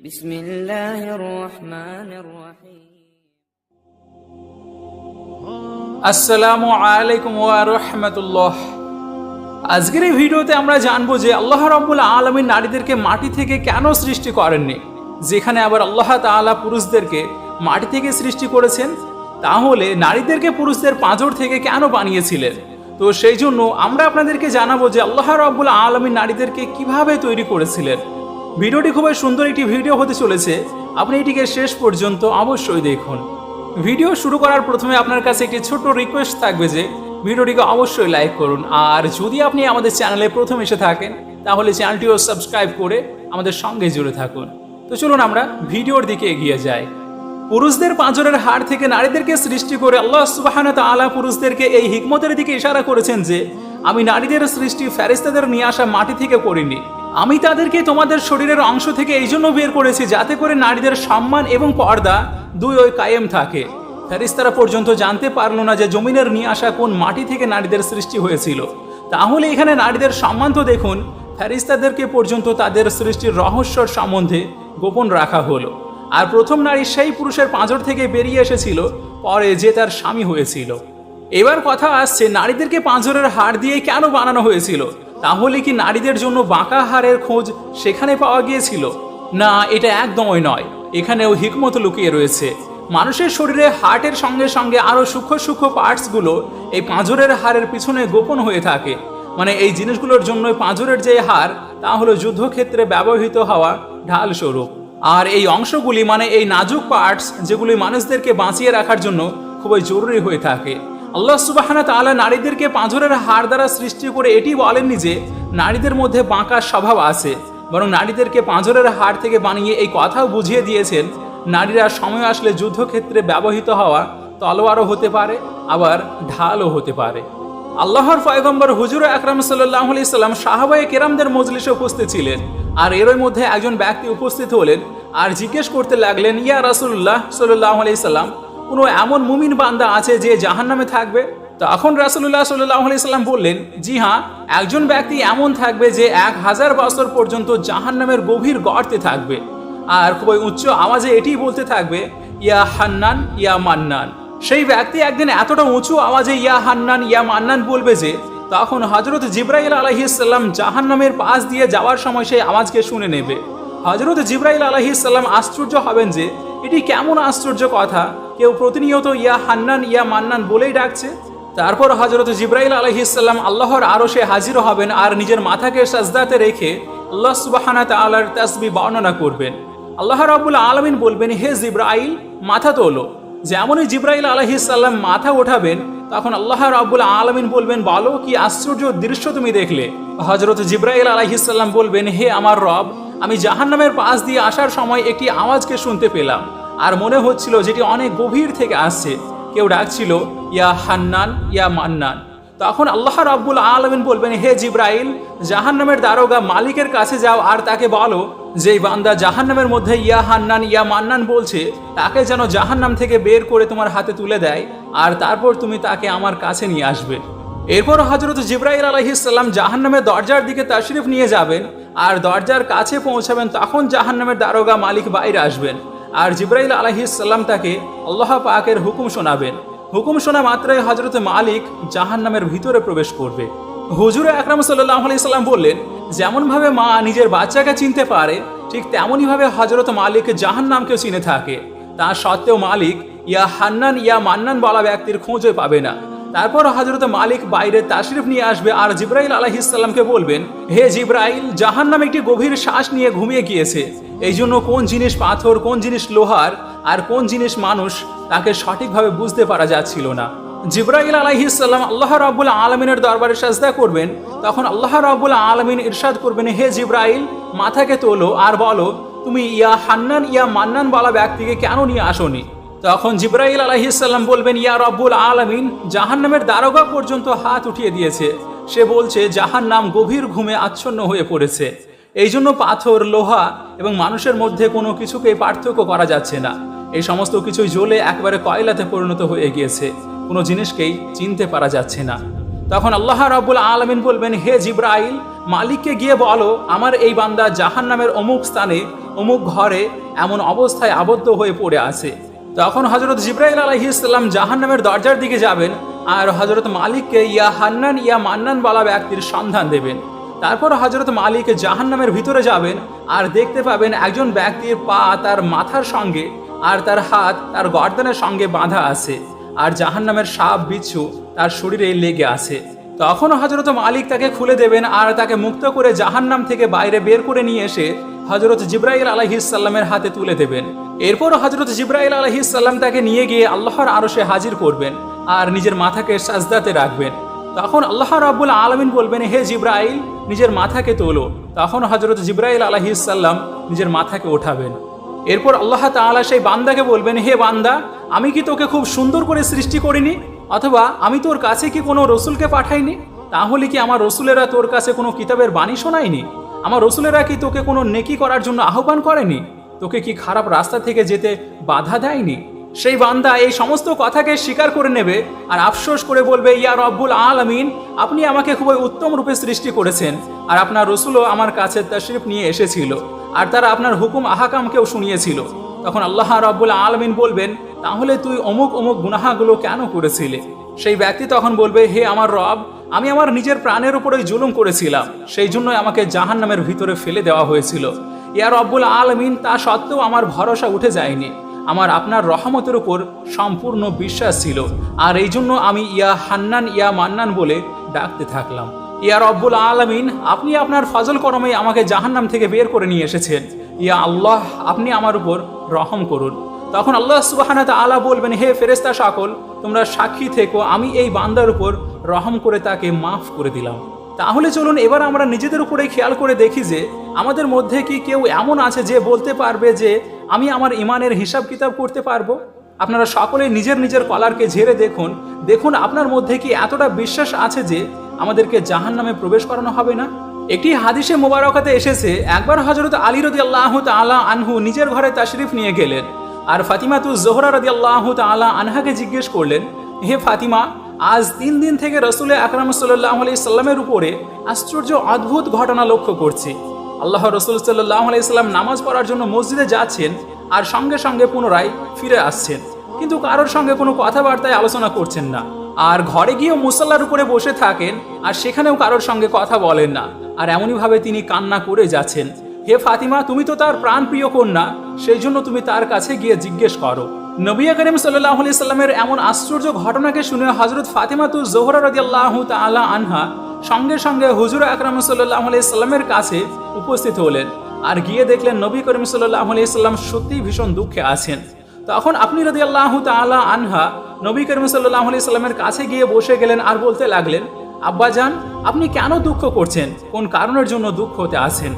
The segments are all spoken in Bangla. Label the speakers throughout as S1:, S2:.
S1: بسم الله الرحمن الرحيم
S2: আসসালামু আলাইকুম ওয়া রাহমাতুল্লাহ আজকের এই ভিডিওতে আমরা জানবো যে আল্লাহ রাব্বুল আলামিন নারীদেরকে মাটি থেকে কেন সৃষ্টি করেননি যেখানে আবার আল্লাহ তাআলা পুরুষদেরকে মাটি থেকে সৃষ্টি করেছেন তাহলে নারীদেরকে পুরুষদের পাঁজর থেকে কেন বানিয়েছিলেন তো সেই জন্য আমরা আপনাদেরকে জানাবো যে আল্লাহ রাব্বুল আলামিন নারীদেরকে কিভাবে তৈরি করেছিলেন ভিডিওটি খুবই সুন্দর একটি ভিডিও হতে চলেছে। আপনি এটিকে শেষ পর্যন্ত অবশ্যই দেখুন। ভিডিও শুরু করার প্রথমে আপনার কাছে একটি ছোট রিকোয়েস্ট থাকবে যে, ভিডিওটিকে অবশ্যই লাইক করুন। আর যদি আপনি আমাদের চ্যানেলে প্রথম এসে থাকেন, তাহলে চ্যানেলটিও সাবস্ক্রাইব করে আমাদের সঙ্গে জুড়ে থাকুন। তো চলুন আমরা ভিডিওর দিকে এগিয়ে যাই। পুরুষদের পাঁজরের হাড় থেকে নারীদেরকে সৃষ্টি করে আল্লাহ সুবাহানা তাআলা পুরুষদেরকে এই হিকমতের দিকে ইশারা করেছেন যে, আমি নারীদের সৃষ্টি ফেরেস্তাদের নিয়ে আসা মাটি থেকে করিনি। আমি তাদেরকে তোমাদের শরীরের অংশ থেকে এই জন্য বের করেছি যাতে করে নারীদের সম্মান এবং পর্দা দুই ওই কায়েম থাকে। ফেরিস্তারা পর্যন্ত জানতে পারল না যে জমিনের নিয়ে আসা কোন মাটি থেকে নারীদের সৃষ্টি হয়েছিল। তাহলে এখানে নারীদের সম্মান তো দেখুন ফেরিস্তাদেরকে পর্যন্ত তাদের সৃষ্টির রহস্যর সম্বন্ধে গোপন রাখা হলো। আর প্রথম নারী সেই পুরুষের পাঁজর থেকে বেরিয়ে এসেছিল, পরে যে তার স্বামী হয়েছিল। এবার কথা আসছে, নারীদেরকে পাঁজরের হাড় দিয়ে কেন বানানো হয়েছিল? তাহলে কি নারীদের জন্য বাঁকা হারের খোঁজ সেখানে পাওয়া গিয়েছিল? না, এটা একদমই নয়। এখানেও হিকমত লুকিয়ে রয়েছে। মানুষের শরীরে হার্টের সঙ্গে সঙ্গে আরও সূক্ষ্ম সূক্ষ্ম পার্টসগুলো এই পাঁজরের হাড়ের পিছনে গোপন হয়ে থাকে। মানে এই জিনিসগুলোর জন্য পাঁজরের যে হার তা হলো যুদ্ধক্ষেত্রে ব্যবহৃত হওয়া ঢাল স্বরূপ আর এই অংশগুলি মানে এই নাজুক পার্টস, যেগুলি মানুষদেরকে বাঁচিয়ে রাখার জন্য খুবই জরুরি হয়ে থাকে। আল্লাহ সুবাহানা তাআলা নারীদেরকে পাঁজরের হাড় দ্বারা সৃষ্টি করে এটি বলেননি যে নারীদের মধ্যে বাঁকা স্বভাব আছে, বরং নারীদেরকে পাঁজরের হাড় থেকে বানিয়ে এই কথাও বুঝিয়ে দিয়েছেন, নারীরা সময় আসলে যুদ্ধক্ষেত্রে ব্যবহৃত হওয়া তলোয়ারও হতে পারে, আবার ঢালও হতে পারে। আল্লাহর পয়গম্বর হুজুর আকরাম সাল্লাহ সাল্লাম সাহাবায়ে কেরামদের মজলিসে উপস্থিত ছিলেন, আর এরই মধ্যে একজন ব্যক্তি উপস্থিত হলেন, আর জিজ্ঞেস করতে লাগলেন, ইয়া রাসুল্লাহ সাল্লাহ সাল্লাম কোনো এমন মুমিন বান্দা আছে যে জাহান্নামে থাকবে? তখন রাসুল্লাহ সাল্লাহ সাল্লাম বললেন, জি হ্যাঁ একজন ব্যক্তি এমন থাকবে যে এক হাজার বছর পর্যন্ত জাহান্নামের গভীর গর্তে থাকবে। আর খুবই উচ্চ আওয়াজে এটি বলতে থাকবে, ইয়া হান্নান, ইয়া মান্নান। সেই ব্যক্তি একদিন এতটা উঁচু আওয়াজে ইয়া হান্নান, ইয়া মান্নান বলবে যে, তখন হজরত জিব্রাইল আলহিসাল্লাম জাহান্নামের পাশ দিয়ে যাওয়ার সময় সেই আওয়াজকে শুনে নেবে। হজরত জিব্রাইল আলহিসাল্লাম আশ্চর্য হবেন যে, এটি কেমন আশ্চর্য কথা? কেউ প্রতিনিয়ত ইয়া হান্নান, ইয়া মান্নান বলেই ডাকছে। তারপর হজরত জিব্রাইল আলহিসাল্লাম আল্লাহর আরও সে হাজির হবেন আর নিজের মাথাকে সাজদাতে রেখে আল্লাহ সুবাহানা তালার তাসবি বর্ণনা করবেন। আল্লাহ রাবুল আলমিন বলবেন, হে জিব্রাইল, মাথা তোলো। যেমনই জিব্রাইল আলহিসাল্লাম মাথা ওঠাবেন, তখন আল্লাহ রাবুল আলমিন বলবেন, বলো, কি আশ্চর্য দৃশ্য তুমি দেখলে। হজরত জিব্রাইল আলহিসাল্লাম বলবেন, হে আমার রব, আমি জাহান্নামের পাশ দিয়ে আসার সময় একটি আওয়াজকে শুনতে পেলাম। আর মনে হচ্ছিল যেটি অনেক গভীর থেকে আসছে। কেউ ডাকছিল, ইয়া হান্নান, ইয়া মান্নান। তখন আল্লাহ রাব্বুল আলমিন বলবেন, হে জিব্রাইল, জাহান্নামের দারোগা মালিকের কাছে যাও আর তাকে বলো যে বান্দা জাহান্নামের মধ্যে ইয়া হান্নান, ইয়া মান্নান বলছে, তাকে যেন জাহান্নাম থেকে বের করে তোমার হাতে তুলে দেয় আর তারপর তুমি তাকে আমার কাছে নিয়ে আসবে। এরপর হজরত জিব্রাইল আলহিসাল্লাম জাহান্নামের দরজার দিকে তাশরিফ নিয়ে যাবেন আর দরজার কাছে পৌঁছাবেন, তখন জাহান্নামের দারোগা মালিক বাইরে আসবেন। আর জিব্রাইল আলহিসাল্লাম তাকে আল্লাহ পাকের হুকুম শোনাবেন। হুকুম শোনা মাত্রই হজরত মালিক জাহান্নামের ভিতরে প্রবেশ করবে। হুজুরে আকরাম সাল্লাহ আলাইসাল্লাম বললেন, যেমনভাবে মা নিজের বাচ্চাকে চিনতে পারে, ঠিক তেমনইভাবে হজরত মালিক জাহান্নামকেও চিনে থাকে। তা সত্ত্বেও মালিক, ইয়া হান্নান ইয়া মান্নান বলা ব্যক্তির খোঁজে পাবে না। তারপর হজরত মালিক বাইরে তাশরিফ নিয়ে আসবে আর জিব্রাইল আলাহিসাল্লামকে বলবেন, হে জিব্রাইল, জাহান্নাম একটি গভীর শ্বাস নিয়ে ঘুমিয়ে গিয়েছে। এই জন্য কোন জিনিস পাথর, কোন জিনিস লোহার আর কোন জিনিস মানুষ তাকে সঠিকভাবে বুঝতে পারা যাচ্ছিল না। জিব্রাইল আলাইহিসাল্লাম আল্লাহ রাবুল আলমিনের দরবারে সাজদা করবেন। তখন আল্লাহ রাবুল আলমিন ইরশাদ করবেন, হে জিব্রাইল, মাথাকে তোলো আর বলো, তুমি ইয়া হান্নান, ইয়া মান্নান বলা ব্যক্তিকে কেন নিয়ে আসনি? তখন জিব্রাইল আলাইহিসাল্লাম বলবেন, ইয়া রব্বুল আলমিন, জাহান্নামের দ্বারকা পর্যন্ত হাত উঠিয়ে দিয়েছে। সে বলছে, জাহান্নাম গভীর ঘুমে আচ্ছন্ন হয়ে পড়েছে। এই জন্য পাথর, লোহা এবং মানুষের মধ্যে কোনো কিছুকে পার্থক্য করা যাচ্ছে না। এই সমস্ত কিছুই জ্বলে একবারে কয়লাতে পরিণত হয়ে গিয়েছে। কোনো জিনিসকেই চিনতে পারা যাচ্ছে না। তখন আল্লাহ রাব্বুল আলমিন বলবেন, হে জিব্রাইল, মালিককে গিয়ে বলো, আমার এই বান্দা জাহান নামের অমুক স্থানে, অমুক ঘরে এমন অবস্থায় আবদ্ধ হয়ে পড়ে আছে। তখন হজরত জিব্রাইল আলহি ইসলাম জাহান নামের দরজার দিকে যাবেন আর হজরত মালিককে ইয়া হান্নান ইয়া মান্নান বলা ব্যক্তির সন্ধান দেবেন। তারপর হজরত মালিক জাহান নামের ভিতরে যাবেন আর দেখতে পাবেন একজন ব্যক্তির পা তার মাথার সঙ্গে আর তার হাত তার গর্দনের সঙ্গে বাঁধা আছে আর জাহান নামের সাপ বিচ্ছু তার শরীরে লেগে আছে। তখন হজরত মালিক তাকে খুলে দেবেন আর তাকে মুক্ত করে জাহান্নাম থেকে বাইরে বের করে নিয়ে এসে হজরত জিব্রাইল আলহিসাল্লামের হাতে তুলে দেবেন। এরপর হজরত জিব্রাইল আলহিসাল্লাম তাকে নিয়ে গিয়ে আল্লাহর আরশে হাজির করবেন আর নিজের মাথাকে সাজদাতে রাখবেন। তখন আল্লাহ রাব্বুল আলমিন বলবেন, হে জিব্রাইল, নিজের মাথাকে তোলো। তখন হজরত জিব্রাইল আলহিসাল্লাম নিজের মাথাকে ওঠাবেন। এরপর আল্লাহ তাআলা সেই বান্দাকে বলবেন, হে বান্দা, আমি কি তোকে খুব সুন্দর করে সৃষ্টি করিনি? অথবা আমি তোর কাছে কি কোনো রসুলকে পাঠাইনি? তাহলে কি আমার রসুলেরা তোর কাছে কোনো কিতাবের বাণী শোনায়নি? আমার রসুলেরা কি তোকে কোনো নেকি করার জন্য আহ্বান করেনি? তোকে কি খারাপ রাস্তা থেকে যেতে বাধা দেয়নি? সেই বান্দা এই সমস্ত কথাকে স্বীকার করে নেবে আর আফসোস করে বলবে, ইয়া রব্বুল আলামিন, আপনি আমাকে খুবই উত্তম রূপে সৃষ্টি করেছেন আর আপনার রসুলও আমার কাছে তশরিফ নিয়ে এসেছিল আর তারা আপনার হুকুম আহাকামকেও শুনিয়েছিল। তখন আল্লাহ রব্বুল আলমিন বলবেন, তাহলে তুই অমুক অমুক গুনাহাগুলো কেন করেছিলে? সেই ব্যক্তি তখন বলবে, হে আমার রব আমি আমার নিজের প্রাণের উপরেই জুলুম করেছিলাম। সেই জন্যই আমাকে জাহান নামের ভিতরে ফেলে দেওয়া হয়েছিল। ইয়া রব্বুল আলমিন, তা সত্ত্বেও আমার ভরসা উঠে যায়নি। আমার আপনার রহমতের উপর সম্পূর্ণ বিশ্বাস ছিল। আর এই জন্য আমি ইয়া হান্নান, ইয়া মান্নান বলে ডাকতে থাকলাম। ইয়া রব্বুল আলমিন, আপনি আপনার ফজল করমে আমাকে জাহান্নাম থেকে বের করে নিয়ে এসেছেন। ইয়া আল্লাহ, আপনি আমার উপর রহম করুন। তখন আল্লাহ সুবাহানা আলা বলবেন, হে ফেরেস্তা সকল, তোমরা সাক্ষী থেকো, আমি এই বান্দার উপর রহম করে তাকে মাফ করে দিলাম। তাহলে চলুন এবার আমরা নিজেদের উপরে খেয়াল করে দেখি যে আমাদের মধ্যে কি কেউ এমন আছে যে বলতে পারবে যে আমি আমার ইমানের হিসাব কিতাব করতে পারব? আপনারা সকলে নিজের নিজের কলারকে ঝেড়ে দেখুন। দেখুন আপনার মধ্যে কি এতটা বিশ্বাস আছে যে আমাদেরকে জাহান নামে প্রবেশ করানো হবে না? একটি হাদিসে মোবারকাতে এসেছে, একবার হজরত আলী রদি আল্লাহ তালা আনহু নিজের ঘরে তাশরিফ নিয়ে গেলেন। আর ফাতিমা তু জোহরা রদি আল্লাহ তালা আনহাকে জিজ্ঞেস করলেন, হে ফাতিমা আজ তিন দিন থেকে রসুল আকরাম সাল্লাহ আলি সাল্লামের উপরে আশ্চর্য অদ্ভুত ঘটনা লক্ষ্য করছি। আল্লাহ রসুল সাল্লাহ আলি সাল্লাম নামাজ পড়ার জন্য মসজিদে যাচ্ছেন আর সঙ্গে সঙ্গে পুনরায় ফিরে আসছেন। কিন্তু কারোর সঙ্গে কোনো কথাবার্তায় আলোচনা করছেন না। আর ঘরে গিয়েও মুসাল্লার উপরে বসে থাকেন আর সেখানেও কারোর সঙ্গে কথা বলেন না। আর এমনইভাবে তিনি কান্না করে যাচ্ছেন। হে ফাতিমা, তুমি তো তার প্রাণ প্রিয় কন্যা, সেই জন্য তুমি তার কাছে গিয়ে জিজ্ঞেস করো। নবী করিম সাল্লাহ আলি সাল্লামের এমন আশ্চর্য ঘটনাকে শুনে হজরত ফাতিমা তু জোহরা রদিয়াল্লাহ তালা আনহা সঙ্গে সঙ্গে হুজুর আকরাম সাল্লাহ আলি সাল্লামের কাছে উপস্থিত হলেন আর গিয়ে দেখলেন নবী করিম সাল্লাহ আলি সাল্লাম সত্যিই ভীষণ দুঃখে আছেন। তখন আপনি রদি আল্লাহ তালা আনহা নবী করিম সাল্লাহ আলি সাল্লামের কাছে গিয়ে বসে গেলেন আর বলতে লাগলেন আব্বাজান আপনি কেন দুঃখ করছেন? কোন কারণের জন্য দুঃখ হতে আছেন?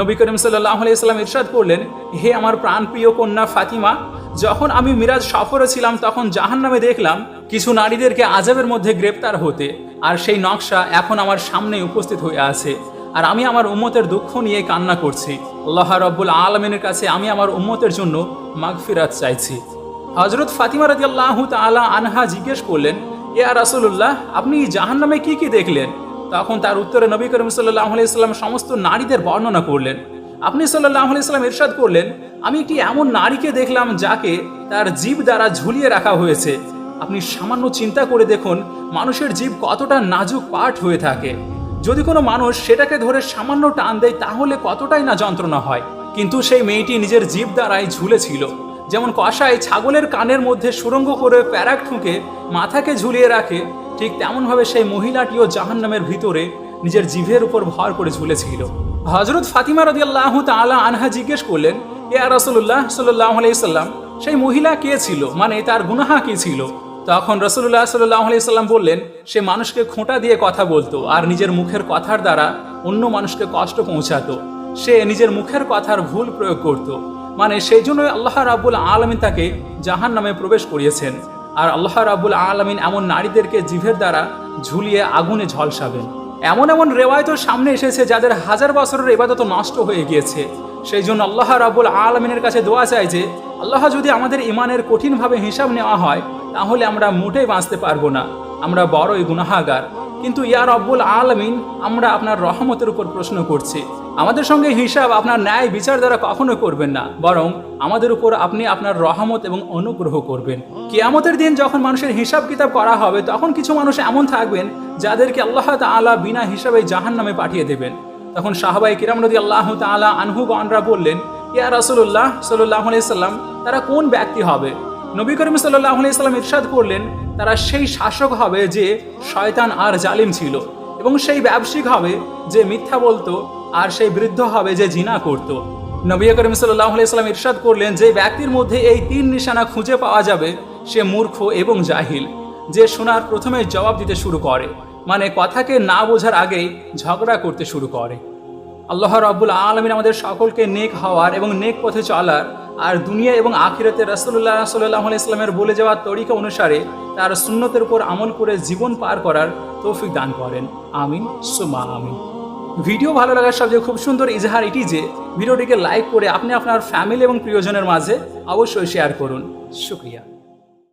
S2: নবী করিম সাল্লাহ আলাইসাল্লাম ইরশাদ করলেন, হে আমার প্রাণপ্রিয় কন্যা ফাতিমা যখন আমি মিরাজ সফরে ছিলাম, তখন জাহান নামে দেখলাম কিছু নারীদেরকে আজাবের মধ্যে গ্রেপ্তার হতে, আর সেই নকশা এখন আমার সামনে উপস্থিত হয়ে আছে। আর আমি আমার উম্মতের দুঃখ নিয়ে কান্না করছি। আল্লাহ রব্বুল আলমিনের কাছে আমি আমার উম্মতের জন্য মাগফিরাত চাইছি। হজরত ফাতিমা রাজি আল্লাহ তালা আনহা জিজ্ঞেস করলেন এ আর রাসুল্লাহ আপনি জাহান নামে কি কি দেখলেন? তখন তার উত্তরে নবী করিম সাল্লাহ আলাইসাল্লাম সমস্ত নারীদের বর্ণনা করলেন। আপনি সাল্লাহ আলাইসাল্লাম ইরশাদ করলেন, আমি একটি এমন নারীকে দেখলাম যাকে তার জীব দ্বারা ঝুলিয়ে রাখা হয়েছে। আপনি সামান্য চিন্তা করে দেখুন, মানুষের জীব কতটা নাজুক পাঠ হয়ে থাকে। যদি কোনো মানুষ সেটাকে ধরে সামান্য টান দেয়, তাহলে কতটাই না যন্ত্রণা হয়। কিন্তু সেই মেয়েটি নিজের জীব দ্বারাই ঝুলেছিল। যেমন কষাই ছাগলের কানের মধ্যে সুরঙ্গ করে প্যারাক ঠুকে মাথাকে ঝুলিয়ে রাখে, ঠিক তেমনভাবে সেই মহিলাটিও জাহান্নামের ভিতরে নিজের জিভের উপর ভর করে ঝুলেছিল। হজরত ফাতিমা রদি আল্লাহ তালা আনহা জিজ্ঞেস করলেন, ইয়া রসুল্লাহ সাল্লাহ আলাইসাল্লাম সেই মহিলা কে ছিল? মানে তার গুনাহা কি ছিল? তখন রসুল্লাহ সাল্লাহ আলাইসাল্লাম বললেন, সে মানুষকে খোঁটা দিয়ে কথা বলতো আর নিজের মুখের কথার দ্বারা অন্য মানুষকে কষ্ট পৌঁছাতো। সে নিজের মুখের কথার ভুল প্রয়োগ করত। মানে সেই জন্যই আল্লাহ রাবুল আলমিন তাকে জাহান নামে প্রবেশ করিয়েছেন। আর আল্লাহ রাবুল আলমিন এমন নারীদেরকে জিভের দ্বারা ঝুলিয়ে আগুনে ঝলসাবেন। এমন এমন রেওয়ায়ত সামনে এসেছে যাদের হাজার বছরের এবাদত নষ্ট হয়ে গিয়েছে। সেই জন্য আল্লাহ রাবুল আলমিনের কাছে দোয়া চাই যে, আল্লাহ যদি আমাদের ইমানের কঠিনভাবে হিসাব নেওয়া হয়, তাহলে আমরা মোটেই বাঁচতে পারব না। আমরা বড়ই গুনাহাগার। কিন্তু ইয়া রব্বুল আলমিন, আমরা আপনার রহমতের উপর প্রশ্ন করছি। আমাদের সঙ্গে হিসাব, আপনার ন্যায় বিচার দ্বারা কখনো করবেন না। বরং আমাদের উপর আপনি আপনার রহমত এবং অনুগ্রহ করবেন। কিয়ামতের দিন যখন মানুষের হিসাব কিতাব করা হবে, তখন কিছু মানুষ এমন থাকবেন যাদেরকে আল্লাহ তাআলা বিনা হিসাবে জাহান নামে পাঠিয়ে দেবেন। তখন সাহাবাই কিরাম নদী আল্লাহ তাআলা আনহু গণরা বললেন, ইয়া আলাইহি সাল্লাম, তারা কোন ব্যক্তি হবে? নবী করিম সাল্লাহ সাল্লাম ইরশাদ করলেন, তারা সেই শাসক হবে যে শয়তান আর জালিম ছিল এবং সেই ব্যবসায়িক হবে যে মিথ্যা বলতো আর সেই বৃদ্ধ হবে যে জিনা করত। নবী করিম সাল্লাহ সাল্লাম ইরশাদ করলেন যে ব্যক্তির মধ্যে এই তিন নিশানা খুঁজে পাওয়া যাবে, সে মূর্খ এবং জাহিল, যে শোনার প্রথমে জবাব দিতে শুরু করে মানে কথাকে না বোঝার আগেই ঝগড়া করতে শুরু করে। আল্লাহ রাব্বুল আলমিন আমাদের সকলকে নেক হওয়ার এবং নেক পথে চলার আর দুনিয়া এবং আখিরাতে রাসুল্লাহ সাল্লাহ ইসলামের বলে যাওয়ার তরিকা অনুসারে তার সুন্নতের উপর আমল করে জীবন পার করার তৌফিক দান করেন। আমিন সুমা আমিন। ভিডিও ভালো লাগার সবচেয়ে খুব সুন্দর ইজহার এটি যে, ভিডিওটিকে লাইক করে আপনি আপনার ফ্যামিলি এবং প্রিয়জনের মাঝে অবশ্যই শেয়ার করুন। শুক্রিয়া।